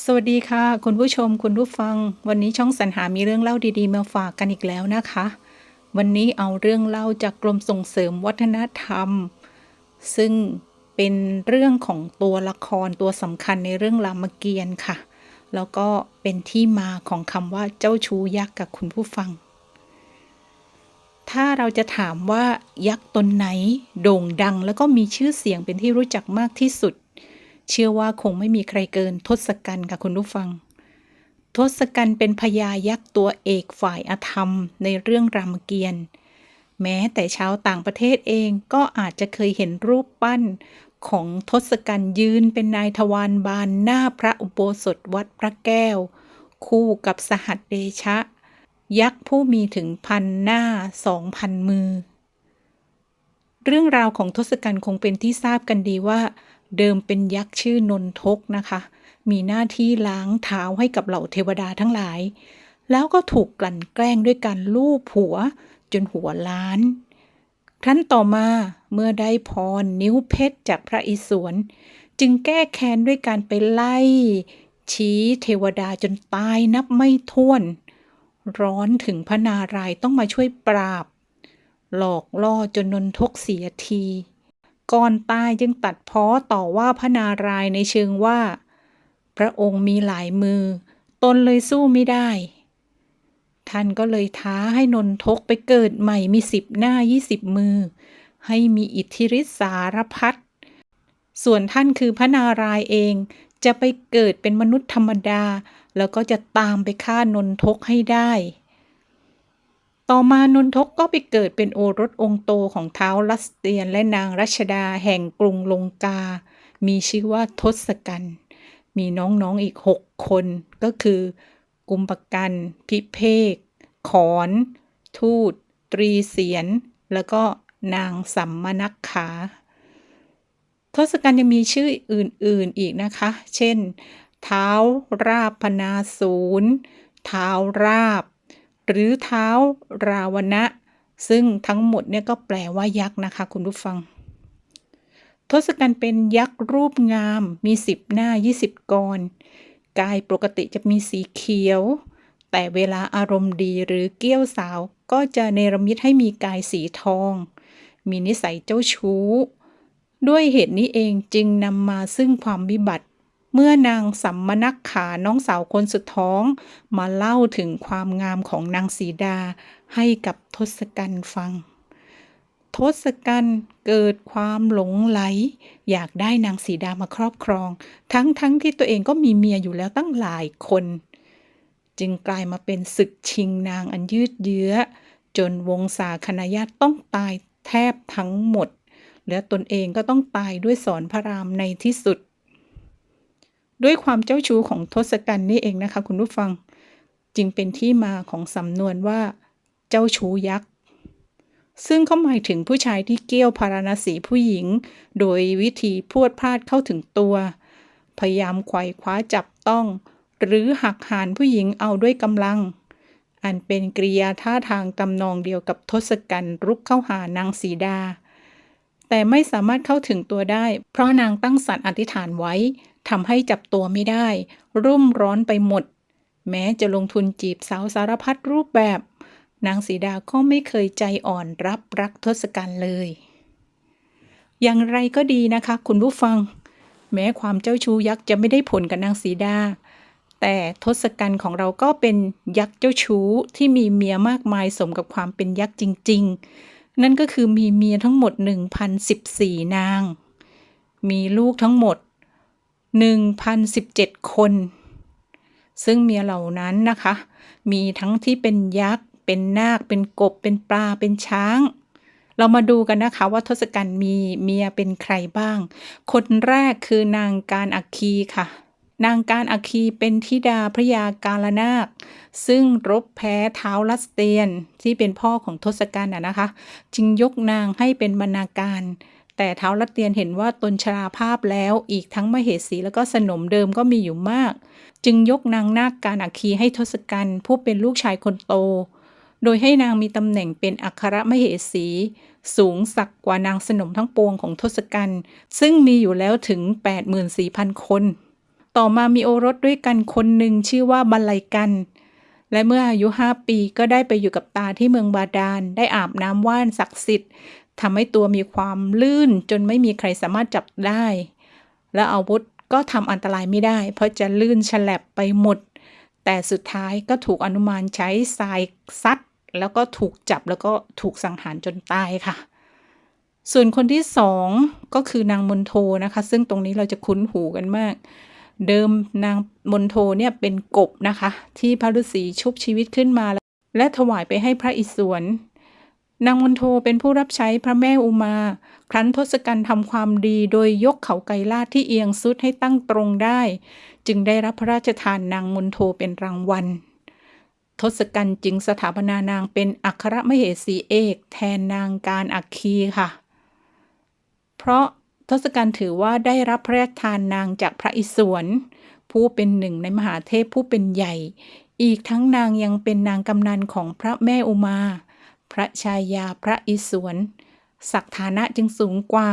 สวัสดีค่ะ คุณผู้ชมคุณผู้ฟัง วันนี้ช่องสรรหามีเรื่องเล่าดีๆ มาฝากกันอีกแล้วนะคะ วันนี้เอาเรื่องเล่าจากกรมส่งเสริมวัฒนธรรม ซึ่งเป็นเรื่องของตัวละครตัวสำคัญในเรื่องรามเกียรติ์ค่ะ แล้วก็เป็นที่มาของคำว่าเจ้าชู้ยักษ์กับคุณผู้ฟัง ถ้าเราจะถามว่ายักษ์ตนไหน โด่งดังแล้วก็มีชื่อเสียงเป็นที่รู้จักมากที่สุด เชื่อว่าคงไม่มีใครเกินทศกัณฐ์ค่ะคุณผู้ฟัง ทศกัณฐ์เป็นพญายักษ์ตัวเอกฝ่ายอธรรมในเรื่องรามเกียรติ์แม้แต่ชาวต่างประเทศเองก็อาจจะเคยเห็นรูปปั้นของทศกัณฐ์ยืนเป็นนายทวารบานหน้าพระอุโบสถวัดพระแก้ว คู่กับสหัสเดชะ ยักษ์ผู้มีถึงพันหน้าสองพันมือ เรื่องราวของทศกัณฐ์คงเป็นที่ทราบกันดีว่า เดิมเป็นยักษ์ชื่อนนทกนะคะ มีหน้าที่ล้างเท้าให้กับเหล่าเทวดาทั้งหลาย แล้วก็ถูกกลั่นแกล้งด้วยการลูบหัวจนหัวล้านครั้นต่อมาเมื่อได้พรนิ้วเพชรจากพระอิศวรจึงแก้แค้นด้วยการไปไล่ ชี้เทวดาจนตายนับไม่ถ้วน ร้อนถึงพระนารายต้องมาช่วยปราบ หลอกล่อจนนนทกเสียที ก่อนตายจึงตัดพ้อต่อว่าพระนารายณ์ในเชิงว่า พระองค์มีหลายมือ ตนเลยสู้ไม่ได้ ท่านก็เลยท้าให้นนทกไปเกิดใหม่มีสิบหน้ายี่สิบมือ ให้มีอิทธิฤทธิสารพัดส่วนท่านคือพระนารายณ์เองจะไปเกิดเป็นมนุษย์ธรรมดา แล้วก็จะตามไปฆ่านนทกให้ได้ ต่อมานนทกก็ไปเกิดเป็นโอรสองค์โตของเท้าวลัสเตียนและนางรัชดาแห่งกรุงลงกา มีชื่อว่าทศกัณฐ์มีน้องๆอีกหกคนก็คือ กุมปกันพิเภกขอน ทูตตรีเสียน แล้วก็นางสัมมนักขาทศกัณฐ์ยังมีชื่ออื่นๆอีกนะคะ เช่น เท้าราพนาศูนย์เท้าราบ หรือเท้าราวณะ ซึ่งทั้งหมดเนี่ยก็แปลว่ายักษ์นะคะ คุณผู้ฟัง ทศกัณฐ์เป็นยักษ์รูปงาม มีสิบหน้ายี่สิบกรกายปกติจะมีสีเขียว แต่เวลาอารมณ์ดีหรือเกี้ยวสาวก็จะเนรมิตให้มีกายสีทอง มีนิสัยเจ้าชู้ ด้วยเหตุนี้เองจึงนำมาซึ่งความวิบัติ เมื่อนางสัมมนักขาน้องสาวคนสุดท้อง มาเล่าถึงความงามของนางสีดาให้กับทศกัณฐ์ฟัง ทศกัณฐ์เกิดความหลงไหล อยากได้นางสีดามาครอบครอง ทั้งๆทที่ตัวเองก็มีเมียอยู่แล้วตั้งหลายคน จึงกลายมาเป็นศึกชิงนางอันยืดเยื้อ จนวงศาคณาญาติต้องตายแทบทั้งหมด และตนเองก็ต้องตายด้วยสอนพระรามในที่สุด ด้วยความเจ้าชู้ของทศกัณฐ์นี่เองนะคะ คุณผู้ฟังจึงเป็นที่มาของสำนวนว่า เจ้าชู้ยักษ์ซึ่งเขาหมายถึงผู้ชายที่เกี้ยวพาราณสีผู้หญิง โดยวิธีพรวดพลาดเข้าถึงตัว พยายามไขว่คว้าจับต้อง หรือหักหานผู้หญิงเอาด้วยกำลัง อันเป็นกริยาท่าทางตำนองเดียวกับทศกัณฐ์รุกเข้าหานางสีดา แต่ไม่สามารถเข้าถึงตัวได้ เพราะนางตั้งสัตย์อธิษฐานไว้ ทำให้จับตัวไม่ได้ รุ่มร้อนไปหมด แม้จะลงทุนจีบสาวสารพัดรูปแบบ นางสีดาก็ไม่เคยใจอ่อนรับรักทศกัณฐ์เลย อย่างไรก็ดีนะคะ คุณผู้ฟัง แม้ความเจ้าชู้ยักษ์จะไม่ได้ผลกับนางสีดา แต่ทศกัณฐ์ของเราก็เป็นยักษ์เจ้าชู้ที่มีเมียมากมายสมกับความเป็นยักษ์จริง ๆ นั่นก็คือมีเมียทั้งหมด 1,014 นาง มีลูกทั้งหมด 1,017 คน ซึ่งเมียเหล่านั้นนะคะ มีทั้งที่เป็นยักษ์ เป็นนาค เป็นกบ เป็นปลา เป็นช้าง เรามาดูกันนะคะว่าทศกัณฐ์มีเมียเป็นใครบ้าง คนแรกคือนางการอัคคีค่ะ นางการอัคคีเป็นธิดาพระยากาลนาค ซึ่งรบแพ้เท้าวลัสเตียนที่เป็นพ่อของทศกัณฐ์นะคะ จึงยกนางให้เป็นบรรณาการ แต่เท้าวลัสเตียนเห็นว่าตนชราภาพแล้วอีกทั้งมเหสีแล้วก็สนมเดิมก็มีอยู่มาก จึงยกนางนาคการอัคคีให้ทศกัณฐ์ผู้เป็นลูกชายคนโต โดยให้นางมีตำแหน่งเป็นอัครมเหสี สูงสักกว่านางสนมทั้งปวงของทศกัณฐ์ซึ่งมีอยู่แล้วถึง 84,000 คน ต่อมามีโอรสด้วยกันคนหนึ่งชื่อว่าบัลไลกันและเมื่ออายุห้าปีก็ได้ไปอยู่กับตาที่เมืองบาดาล ได้อาบน้ำว่านศักดิ์สิทธิ์ ทำให้ตัวมีความลื่นจนไม่มีใครสามารถจับได้ และอาวุธก็ทำอันตรายไม่ได้ เพราะจะลื่นฉลับไปหมด แต่สุดท้ายก็ถูกอนุมานใช้ทรายซัดแล้วก็ถูกจับแล้วก็ถูกสังหารจนตายค่ะ ส่วนคนที่สองก็คือนางมนโทนะคะ ซึ่งตรงนี้เราจะคุ้นหูกันมาก เดิมนางมนโทเนี่ยเป็นกบนะคะ ที่พระฤาษีชุบชีวิตขึ้นมา และถวายไปให้พระอิศวร นางมนโทเป็นผู้รับใช้พระแม่อุมา ครั้นทศกัณฐ์ทำความดีโดยยกเขาไกรลาดที่เอียงซุดให้ตั้งตรงได้ จึงได้รับพระราชทานนางมนโทเป็นรางวัล ทศกัณฐ์จึงสถาปนานางเป็นอัครมเหสีเอก แทนนางการอัคคีค่ะ เพราะทศกัณฐ์ถือว่าได้รับพระราชทานนางจากพระอิศวร ผู้เป็นหนึ่งในมหาเทพผู้เป็นใหญ่ อีกทั้งนางยังเป็นนางกำนันของพระแม่อุมา พระชายาพระอิศวรศักฐานะจึงสูงกว่า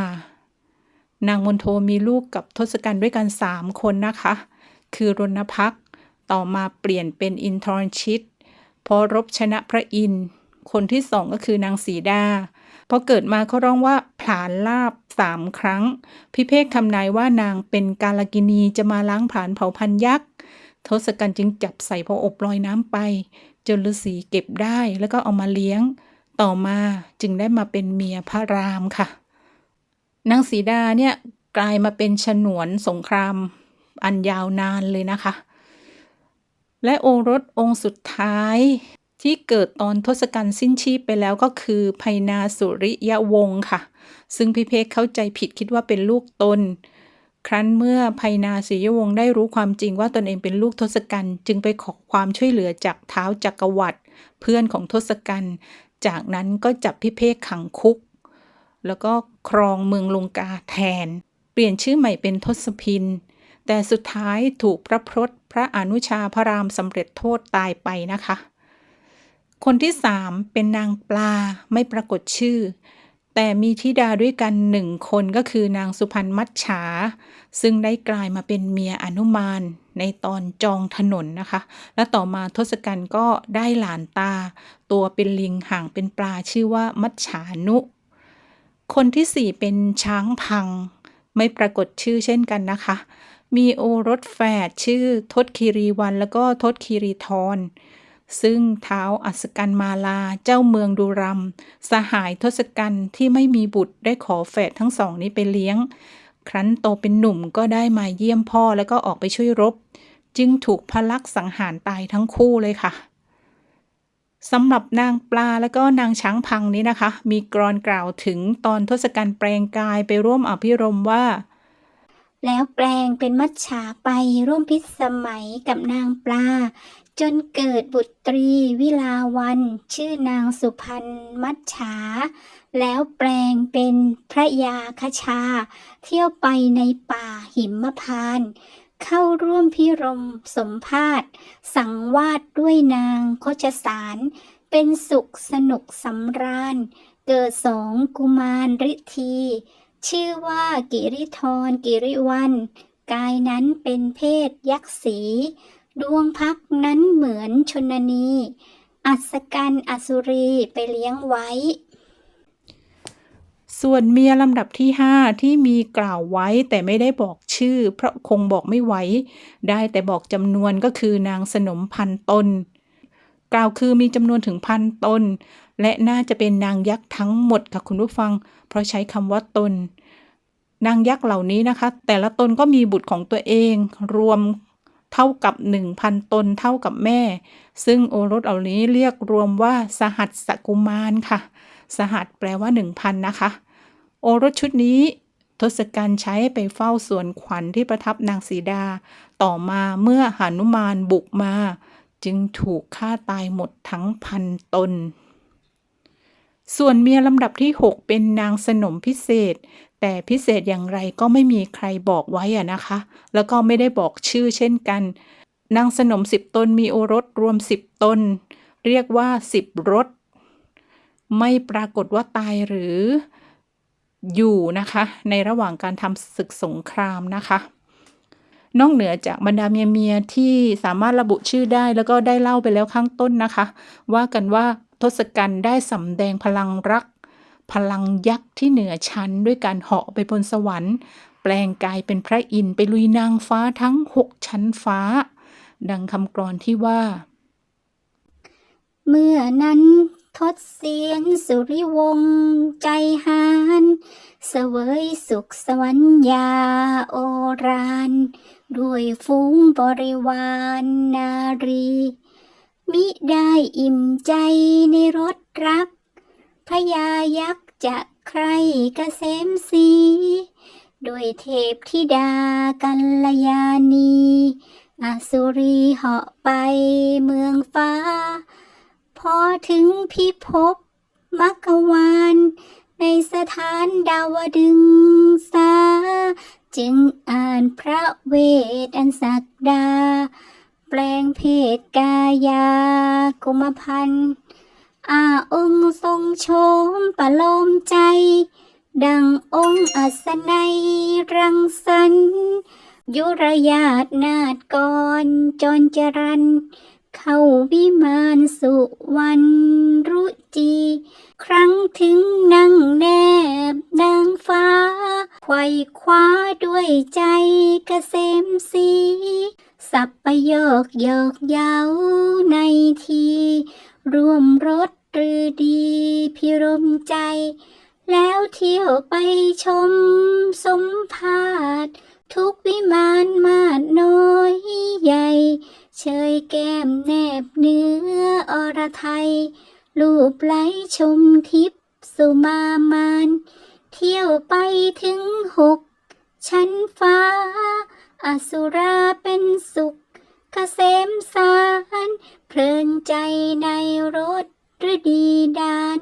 นางมนโทมีลูกกับทศกัณฐ์ด้วยกันสามคนนะคะ คือรณพักต่อมาเปลี่ยนเป็นอินทรชิตพอรบชนะพระอินทร์คนที่สองก็คือนางสีดาพอเกิดมาเขาร้องว่าผลานลาบสามครั้ง พิเภกทำนายว่านางเป็นกาลกินีจะมาล้างผลาญเผาพันยักษ์ทศกัณฐ์จึงจับใส่พออบลอยน้ำไป จนฤาษีเก็บได้แล้วก็เอามาเลี้ยง ต่อมาจึงได้มาเป็นเมียพระรามค่ะ นางสีดาเนี่ยกลายมาเป็นฉนวนสงครามอันยาวนานเลยนะคะ และโอรสองค์สุดท้ายที่เกิดตอนทศกัณฐ์สิ้นชีพไปแล้วก็คือไพนาสุริยวงศ์ค่ะ ซึ่งพิเภกเข้าใจผิดคิดว่าเป็นลูกตน ครั้นเมื่อไพนาสุริยวงศ์ได้รู้ความจริงว่าตนเองเป็นลูกทศกัณฐ์จึงไปขอความช่วยเหลือจากเท้าจักรวรรดิเพื่อนของทศกัณฐ์ จากนั้นก็จับพิเภกขังคุก แล้วก็ครองเมืองลงกาแทน เปลี่ยนชื่อใหม่เป็นทศพิน แต่สุดท้ายถูกพระพรตพระอนุชาพระรามสำเร็จโทษตายไปนะคะ คนที่สามเป็นนางปลาไม่ปรากฏชื่อ แต่มีธิดาด้วยกันหนึ่งคนก็คือนางสุพรรณมัจฉา ซึ่งได้กลายมาเป็นเมียอนุมาน ในตอนจองถนนนะคะ และต่อมาทศกัณฐ์ก็ได้หลานตา ตัวเป็นลิงห่างเป็นปลาชื่อว่ามัจฉานุ คนที่สี่เป็นช้างพัง ไม่ปรากฏชื่อเช่นกันนะคะ มีโอรสแฝดชื่อทศคีรีวันแล้วก็ทศคีรีทรซึ่งเท้าอัศกันมาลาเจ้าเมืองดูรัมสหายทศกัณฐ์ที่ไม่มีบุตรได้ขอแฝดทั้งสองนี้ไปเลี้ยง ครั้นโตเป็นหนุ่มก็ได้มาเยี่ยมพ่อแล้วก็ออกไปช่วยรบ จึงถูกพะลักษ์สังหารตายทั้งคู่เลยค่ะสำหรับนางปลาและก็นางช้างพังนี้นะคะ มีกรอนกล่าวถึงตอนทศกัณฐ์แปลงกายไปร่วมอภิรมว่า แล้วแปลงเป็นมัจฉาไปร่วมพิษสมัยกับนางปลา จนเกิดบุตรีวิลาวัน ชื่อนางสุพรรณมัจฉา แล้วแปลงเป็นพระยาคชา เที่ยวไปในป่าหิมพานเข้าร่วมพิรมสมภาษสังวาดด้วยนางโคชสาร เป็นสุขสนุกสำราญ เกิดสองกุมารฤทธี ชื่อว่ากิริธรกิริวัน กายนั้นเป็นเพศยักษ์สี ดวงพักนั้นเหมือนชนนี อัศกันอสุรีไปเลี้ยงไว้ ส่วนเมียลำดับที่5ที่มีกล่าวไว้แต่ไม่ได้บอกชื่อ เพราะคงบอกไม่ไหว ได้แต่บอกจำนวนก็คือนางสนมพันตนกล่าวคือมีจำนวนถึงพันตน และน่าจะเป็นนางยักษ์ทั้งหมดค่ะคุณผู้ฟัง เพราะใช้คำว่าตน นางยักษ์เหล่านี้นะคะ แต่ละตนก็มีบุตรของตัวเอง รวมเท่ากับ 1,000 ตนเท่ากับแม่ ซึ่งโอรสเหล่านี้เรียกรวมว่าสหัสสกุมารค่ะ สหัสแปลว่า 1,000 นะคะ โอรสชุดนี้ทศกัณฐ์ใช้ไปเฝ้าสวนขวัญที่ประทับนางสีดา ต่อมาเมื่อหานุมานบุกมา จึงถูกฆ่าตายหมดทั้งพันตน ส่วนเมียลำดับที่ 6 เป็นนางสนมพิเศษ แต่พิเศษอย่างไรก็ไม่มีใครบอกไว้อะนะคะ แล้วก็ไม่ได้บอกชื่อเช่นกัน นางสนมสิบตนมีโอรสรวมสิบตน เรียกว่าสิบรถไม่ปรากฏว่าตายหรืออยู่นะคะ ในระหว่างการทำศึกสงครามนะคะ นอกเหนือจากบรรดาเมียเมียที่สามารถระบุชื่อได้แล้วก็ได้เล่าไปแล้วข้างต้นนะคะ ว่ากันว่า ทศกัณฐ์ได้สำแดงพลังรัก พลังยักษ์ที่เหนือชั้นด้วยการเหาะไปบนสวรรค์ แปลงกายเป็นพระอินทร์ไปลุยนางฟ้าทั้งหกชั้นฟ้า ดังคำกรอนที่ว่า เมื่อนั้นทศเสียนสุริวงศ์ใจหานเสวยสุขสวรรยาโอรานด้วยฝูงบริวารนารี มิได้อิ่มใจในรสรักพญายักษ์จะใครกเกษมสีโดยเทพธิดากัลยาณีอาสุรีเหาะไปเมืองฟ้า พอถึงพิภพมักวานในสถานดาวดึงสา จึงอ่านพระเวทอันศักดา แปลงเพศกายากุมพันธ์อาองค์ทรงโชมประโลมใจ ดังองค์อัศนัยรังสรรยุรยาตนาฏกรจรจรัน เข้าวิมานสุวรรณรุจี ครั้งถึงนั่งแนบนางฟ้าไขว่คว้าด้วยใจกเกษมสี สับประโยคโยกเย้าในที ร่วมรถหรือดีพิรมใจ แล้วเที่ยวไปชมสมภาษทุกวิมานมาดน้อยใหญ่ เชยแก้มแนบเนื้ออรไทยรูปไหลชมทิพสุมามาน เที่ยวไปถึงหกชั้นฟ้า อสุราเป็นสุขเกษมสารเพลินใจในรถฤดีดาน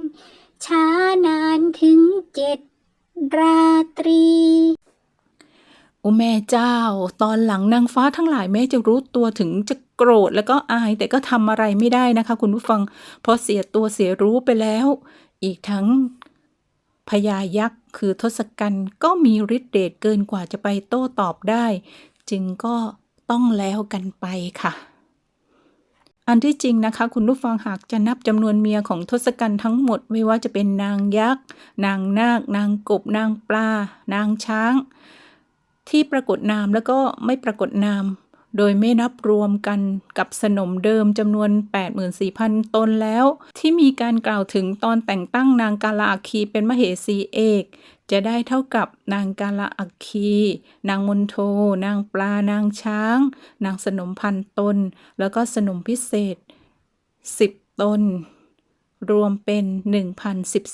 ช้านานถึงเจ็ดราตรี โอ้แม่เจ้า ตอนหลังนางฟ้าทั้งหลายแม้จะรู้ตัวถึงจะโกรธแล้วก็อายแต่ก็ทำอะไรไม่ได้นะคะ คุณผู้ฟัง เพราะเสียตัวเสียรู้ไปแล้ว อีกทั้ง พญายักษ์คือทศกัณฐ์ก็มีฤทธิ์เดชเกินกว่าจะไปโต้ตอบได้ จึงก็ต้องแล้วกันไปค่ะ อันที่จริงนะคะ คุณผู้ฟังหากจะนับจำนวนเมียของทศกัณฐ์ทั้งหมด ไม่ว่าจะเป็นนางยักษ์ นางนาคนางกบ นางปลา นางช้าง ที่ปรากฏนามแล้วก็ไม่ปรากฏนาม โดยไม่นับรวมกันกับสนมเดิมจำนวน 84,000 ตนแล้ว ที่มีการกล่าวถึงตอนแต่งตั้งนางกาลาอัคคีเป็นมเหสีเอก จะได้เท่ากับนางกาลาอัคคี นางมนโท นางปลา นางช้าง นางสนมพันตน แล้วก็สนมพิเศษ 10 ตน รวมเป็น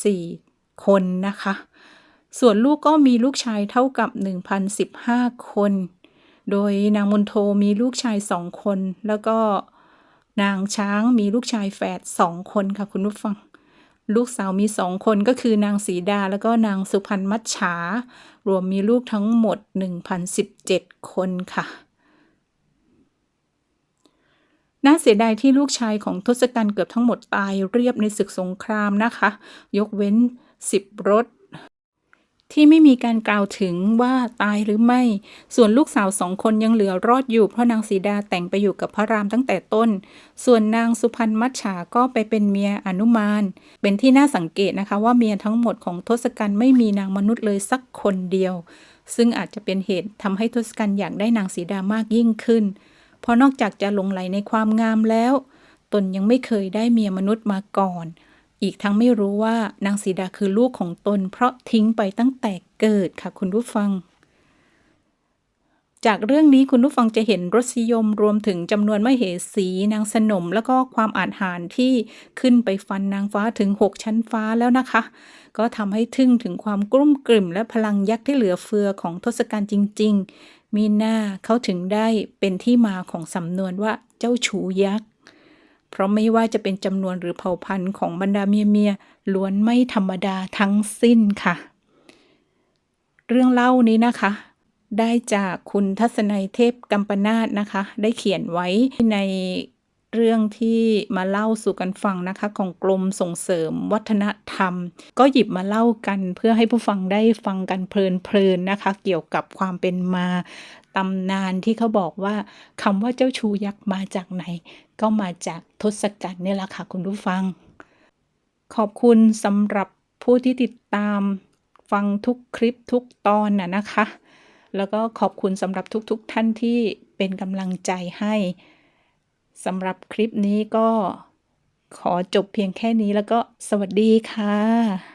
1,014 คนนะคะ ส่วนลูกก็มีลูกชายเท่ากับ 1,015 คน โดยนางมนโทมีลูกชายสองคน แล้วก็นางช้างมีลูกชายแฝดสองคนค่ะคุณผู้ฟัง ลูกสาวมีสองคนก็คือนางสีดาแล้วก็นางสุพรรณมัจฉารวมมีลูกทั้งหมด 1,017 คนค่ะน่าเสียดายที่ลูกชายของทศกัณฐ์เกือบทั้งหมดตายเรียบในศึกสงครามนะคะ ยกเว้นสิบรถ ที่ไม่มีการกล่าวถึงว่าตายหรือไม่ ส่วนลูกสาวสองคนยังเหลือรอดอยู่เพราะนางสีดาแต่งไปอยู่กับพระรามตั้งแต่ต้น ส่วนนางสุพรรณมัจฉาก็ไปเป็นเมียอนุมาน เป็นที่น่าสังเกตนะคะว่าเมียทั้งหมดของทศกัณฐ์ไม่มีนางมนุษย์เลยสักคนเดียว ซึ่งอาจจะเป็นเหตุทำให้ทศกัณฐ์อยากได้นางสีดามากยิ่งขึ้น เพราะนอกจากจะหลงไหลในความงามแล้ว ตนยังไม่เคยได้เมียมนุษย์มาก่อน อีกทั้งไม่รู้ว่านางสีดาคือลูกของตน เพราะทิ้งไปตั้งแต่เกิดค่ะคุณผู้ฟัง จากเรื่องนี้คุณผู้ฟังจะเห็นรสนิยมรวมถึงจำนวนมเหสี นางสนม แล้วก็ความอาจหารที่ขึ้นไปฟันนางฟ้าถึง 6 ชั้นฟ้าแล้วนะคะ ก็ทำให้ทึ่งถึงความกลุ้มกลิ่ม และพลังยักษ์ที่เหลือเฟือของทศกัณฐ์จริง ๆ มีหน้าเขาถึงได้เป็นที่มาของสำนวนว่าเจ้าชูยักษ์ เพราะไม่ว่าจะเป็นจำนวนหรือเผ่าพันธุ์ของบรรดาเมียเมียล้วนไม่ธรรมดาทั้งสิ้นค่ะ เรื่องเล่านี้นะคะ ได้จากคุณทัศนัยเทพกัมปนาตนะคะ ได้เขียนไว้ใน เรื่องที่มาเล่าสู่กันฟังนะคะของกรมส่งเสริมวัฒนธรรม ก็หยิบมาเล่ากันเพื่อให้ผู้ฟังได้ฟังกันเพลินๆนะคะ เกี่ยวกับความเป็นมาตำนานที่เขาบอกว่าคำว่าเจ้าชูยักษ์มาจากไหน ก็มาจากทศกัณฐ์นี่แหละค่ะคุณผู้ฟัง ขอบคุณสำหรับผู้ที่ติดตามฟังทุกคลิปทุกตอนน่ะนะคะ แล้วก็ขอบคุณสำหรับทุกๆทท่านที่เป็นกำลังใจให้ สำหรับคลิปนี้ก็ขอจบเพียงแค่นี้แล้วก็สวัสดีค่ะ